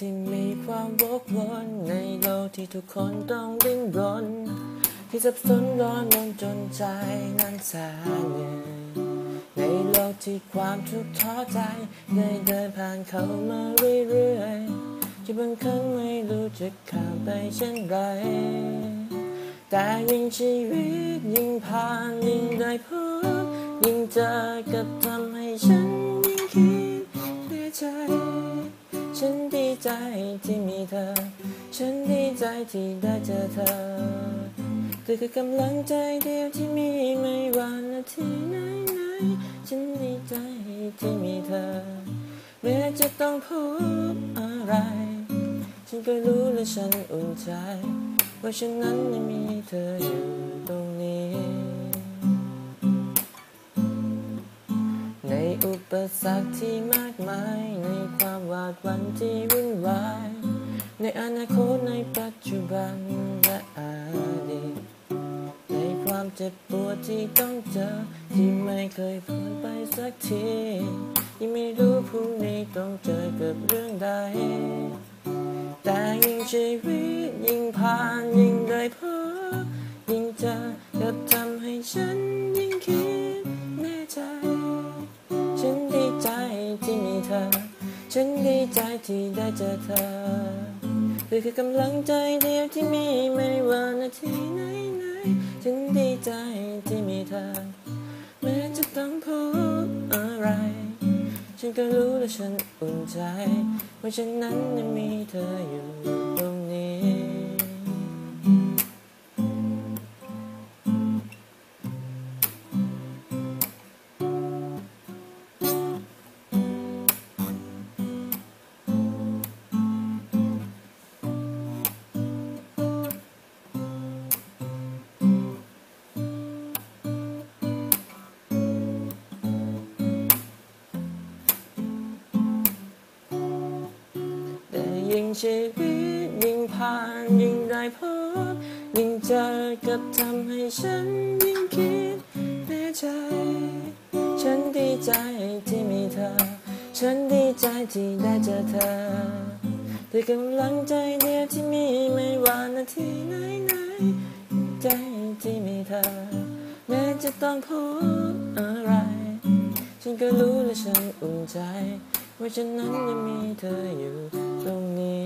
ที่มีความวกวนในโลกที่ทุกคนต้องดิ้นรนที่สับสนร้อนรนจนใจนั้นแสนเหนื่อยในโลกที่ความทุกข์ท้อใจได้เดินผ่านเข้ามาเรื่อยๆที่บางครั้งไม่รู้จะข้ามไปเช่นไร แต่ยิ่งชีวิตยิ่งผ่านยิ่งได้พบยิ่งเจอกับ ใจที่มีเธอ ฉันดีใจที่ได้เจอเธอเธอคือกำลังใจเดียวที่มีไม่ว่านาทีไหนไหนๆฉันดีใจที่มีเธอแม้จะต้องพบอะไร ฉันก็รู้และฉันอุ่นใจ ว่าฉันนั้นยังมีเธออยู่ตรงนี้ ปสรรคที่มากมายในความหวาดหวั่นที่วุ่นวาย ในอนาคตในปัจจุบันและอดีตในความเจ็บปวดที่ต้องเจอ ที่ไม่เคยพ้นไปสักทียังไม่รู้พรุ่งนี้ต้องเจอกับเรื่องใด แต่ยิ่งชีวิตยิ่งผ่านยิ่งได้พบยิ่งเจอก็ทำให้ฉัน ฉันดีใจที่ได้เจอเธอเธอคือกำลังใจเดียวที่มีไม่ว่านาทีไหนไหนๆฉันดีใจที่มีเธอแม้จะต้องพบอะไร ฉันก็รู้และฉันอุ่นใจว่าฉันนั้นยังมีเธออยู่ ชีวิตยิ่งผ่านยิ่งได้พบยิ่งเจอกับทำให้ฉันยิ่งคิดแน่ใจ ฉันดีใจที่มีเธอ ฉันดีใจที่ได้เจอเธอเธอกำลังใจเดียวที่มีไม่ว่านาทีไหนไหนใจที่มีเธอ แม้จะต้องพบอะไร ฉันก็รู้และฉันอุ่นใจ ว่าฉันนั้นยังมีเธออยู่ตรงนี้